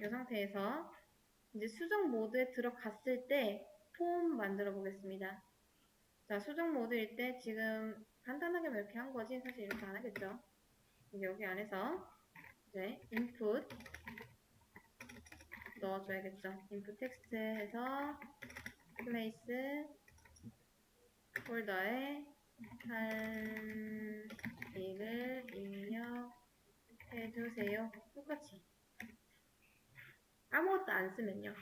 이 상태에서 이제 수정 모드에 들어갔을 때 폼 만들어 보겠습니다. 자, 수정 모드일 때 지금 간단하게 뭐 이렇게 한 거지 사실 이렇게 안 하겠죠. 여기 안에서 이제 input 넣어줘야겠죠. input 텍스트에서 place 폴더에 할 일을 입력해 주세요. 똑같이. 아무것도 안 쓰면요.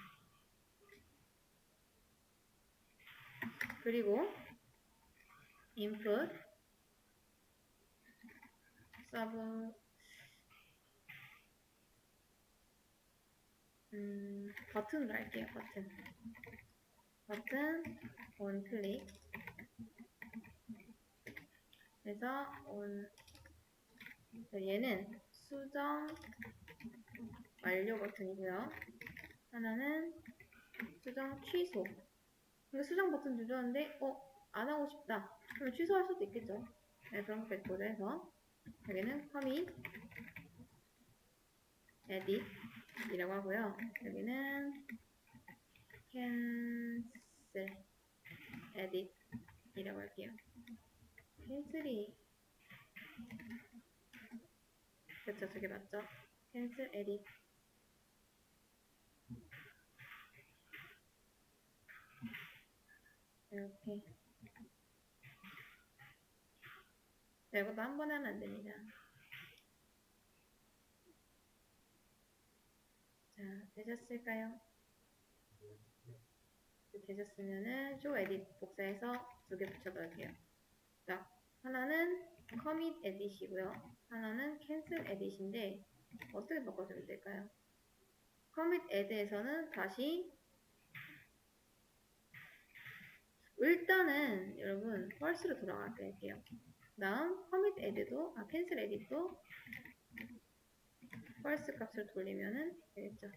그리고 input sub 음, 버튼으로 할게요. 버튼. 버튼 원 클릭. 그래서 온 얘는 수정 완료 버튼이고요. 하나는 수정 취소. 근데 수정 버튼 누르는데 어 안 하고 싶다. 그럼 취소할 수도 있겠죠. 네, 그런 거 백보드 해서 여기는 commit edit 이라고 하고요. 여기는 cancel edit 이라고 할게요. 캔슬이 그쵸 저게 맞죠? cancel edit 이렇게 자, 이것도 한 번에 하면 안 됩니다. 자, 되셨을까요? 되셨으면은 show edit 복사해서 두 개 붙여볼게요. 자, 하나는 commit edit이고요. 하나는 cancel edit인데 어떻게 바꿔주면 될까요? commit edit에서는 다시 일단은 여러분 돌아가게 할게요. 다음 commit edit도 아 cancel edit도 false 값을 돌리면은 되겠죠.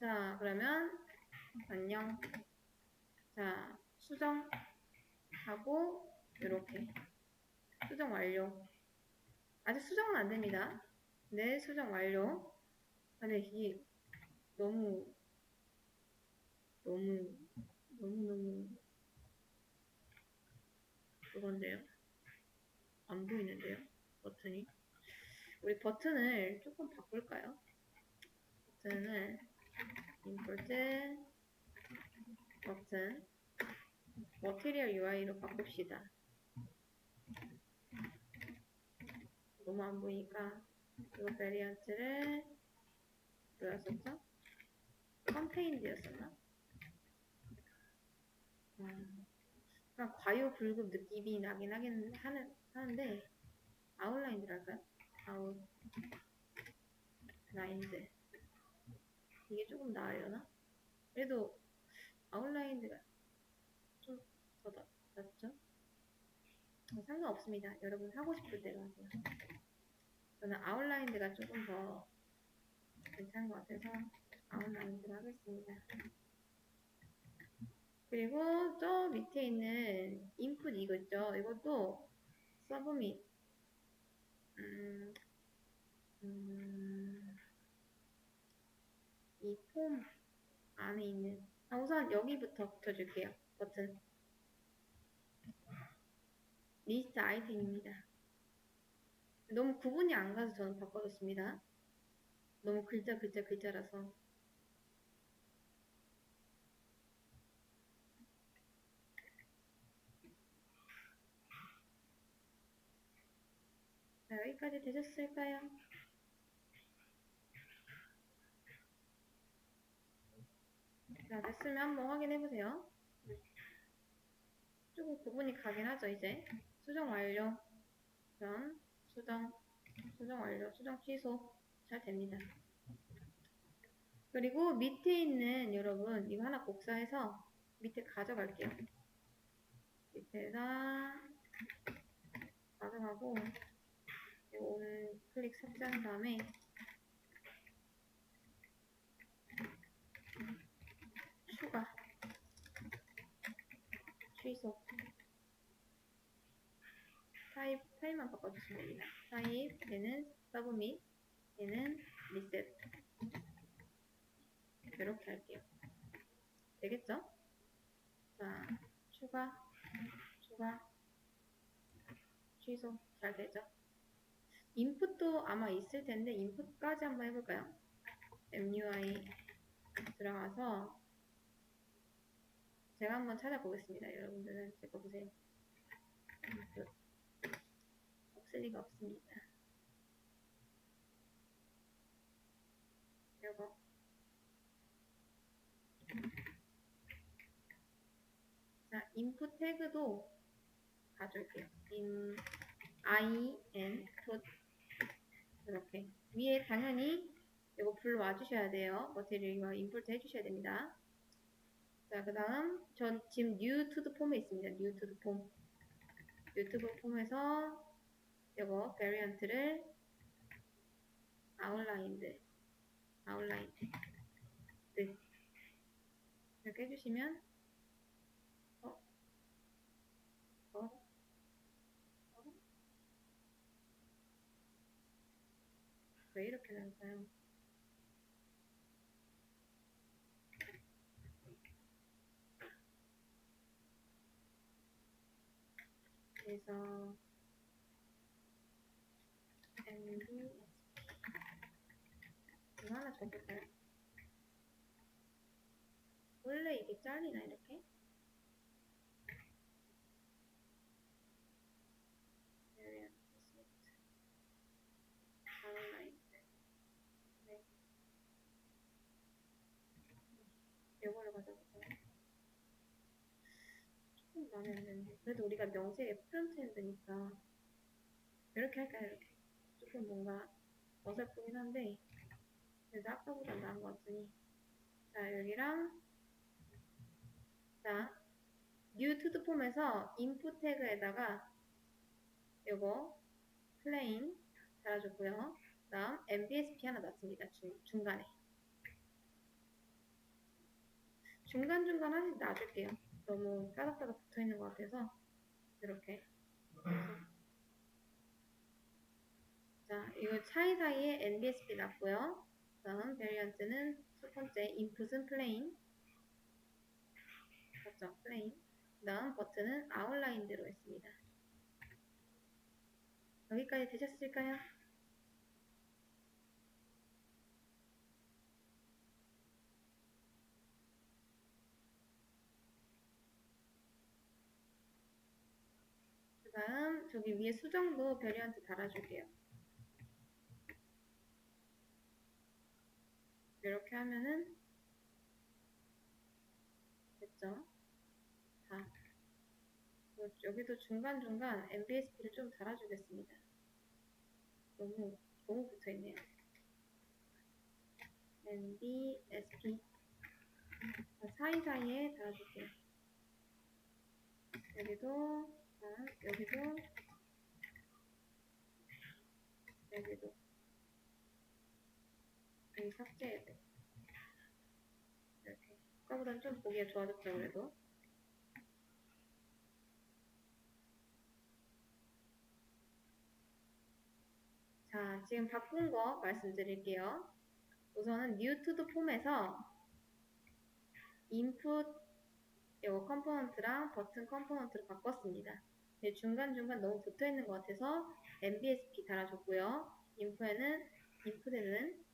자 그러면 안녕. 자 수정하고 이렇게 수정 완료. 아직 수정은 안 됩니다. 네 수정 완료. 근데 이게 너무 너무 너무 너무 그건데요. 안 보이는데요. 버튼이. 우리 버튼을 조금 바꿀까요? 버튼을 import 버튼 머티리얼 UI로 바꿉시다. 너무 안 보이니까 이거 베리언트를 뭐였었죠? 컨테인드였었나? 음, 그냥 과유불급 느낌이 나긴 하긴 하는, 하는데 아웃라인드랄까요? 아웃 라인드 이게 조금 나으려나? 그래도 아웃라인드가 좀 더 낫죠? 어, 상관없습니다. 여러분 하고 싶을 대로 하세요. 저는 아웃라인드가 조금 더 괜찮은 것 같아서 아웃라인드로 하겠습니다. 그리고 저 밑에 있는 인풋 이거 있죠? 이것도 서브밋 음, 음, 이폼 안에 있는 아, 우선 여기부터 붙여줄게요. 버튼 리스트 아이템입니다. 너무 구분이 안 가서 저는 바꿔줬습니다. 너무 글자 글자 글자라서 자, 여기까지 되셨을까요? 자, 됐으면 한번 확인해보세요. 조금 구분이 가긴 하죠, 이제. 수정 완료. 그럼, 수정, 수정 완료, 수정 취소. 잘 됩니다. 그리고 밑에 있는 여러분, 이거 하나 복사해서 밑에 가져갈게요. 밑에서 가져가고, 온 클릭 삭제한 다음에 추가 취소 타입 타입만 바꿔주시면 됩니다. 타입 얘는 서브밋 얘는 리셋 이렇게 할게요. 되겠죠? 자, 추가, 추가, 취소. 잘 되죠? 인풋도 아마 있을 텐데, 인풋까지 한번 해볼까요? MUI 들어가서, 제가 한번 찾아보겠습니다. 여러분들은 제 거 보세요. 없을 리가 없습니다. 요거. 자, 인풋 태그도 가져올게요. in, i, n, put. 이렇게. 위에 당연히 이거 불러와 주셔야 돼요. 머티리얼 인풋 해주셔야 됩니다. 자, 그 다음, 전 지금 new form에 있습니다. new to the form에서 이거 outlined, outlined. 네. 이렇게 해주시면, 어, 어, 어, 왜 이렇게 나올까요? 그래서 MB 이거 하나 적을까요? 원래 이게 잘리나 이렇게? 마음에 안 드는데 그래도 우리가 명세의 프론트엔 드니까 이렇게 할까요 이렇게? 조금 뭔가 어설프긴 한데 그래도 아까보다 나은 것 같으니. 자 여기랑 자 new to the form에서 input 태그에다가 요거 plain 달아줬고요. 그 다음 mbsp 하나 넣습니다 중, 중간에 중간중간 하나씩 놔줄게요. 너무 따닥따닥 붙어 있는 것 같아서 이렇게. 자 이거 사이사이에 NBSP 놨고요. 다음 베리언트는 첫 번째 input은 plain. 맞죠? plain. 그 다음 버튼은 outlined로 했습니다. 여기까지 되셨을까요? 그 다음 저기 위에 수정도 베리언트 달아줄게요. 이렇게 하면은 됐죠? 자, 요- 여기도 중간중간 MBSP를 좀 달아주겠습니다. 너무 너무 붙어있네요. MBSP 자, 사이사이에 달아줄게요. 여기도 자, 여기도 여기도 여기 삭제해야 돼. 이렇게 아까보다는 좀 보기가 좋아졌죠 그래도 자 지금 바꾼 거 말씀드릴게요 우선은 new to the form에서 input 이거 컴포넌트랑 버튼 컴포넌트를 바꿨습니다. 근데 중간중간 너무 붙어 있는 것 같아서 MBSP 달아줬고요. 인풋에는 인풋에는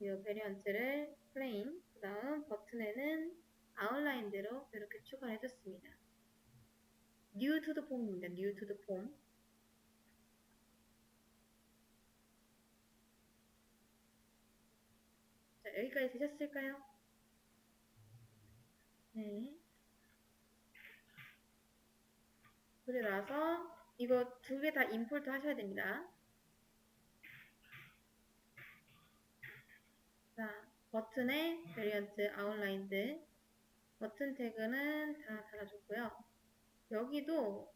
이 베리언트를 plain 그 다음 버튼에는 아웃라인대로 이렇게 추가를 해줬습니다. new to the form입니다. new to the form 자 여기까지 되셨을까요? 네. 그리고 나서 이거 두 개 다 임포트 하셔야 됩니다. 자, 버튼에 베리언트 아웃라인드 버튼 태그는 다 달아줬고요. 여기도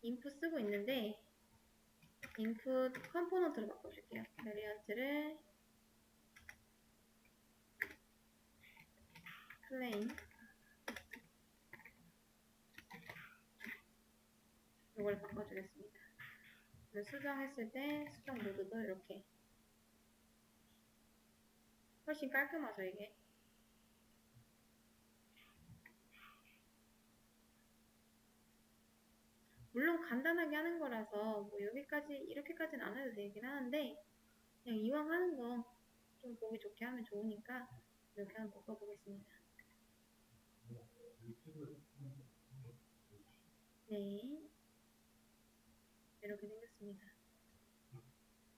인풋 쓰고 있는데 인풋 컴포넌트로 바꿔줄게요. 베리언트를 플레인 이걸 바꿔주겠습니다. 수정했을 때 수정 모드도 이렇게 훨씬 깔끔하죠 이게 물론 간단하게 하는 거라서 뭐 여기까지 이렇게까지는 안 해도 되긴 하는데 그냥 이왕 하는 거 좀 보기 좋게 하면 좋으니까 이렇게 한번 바꿔보겠습니다 네. 이렇게 생겼습니다.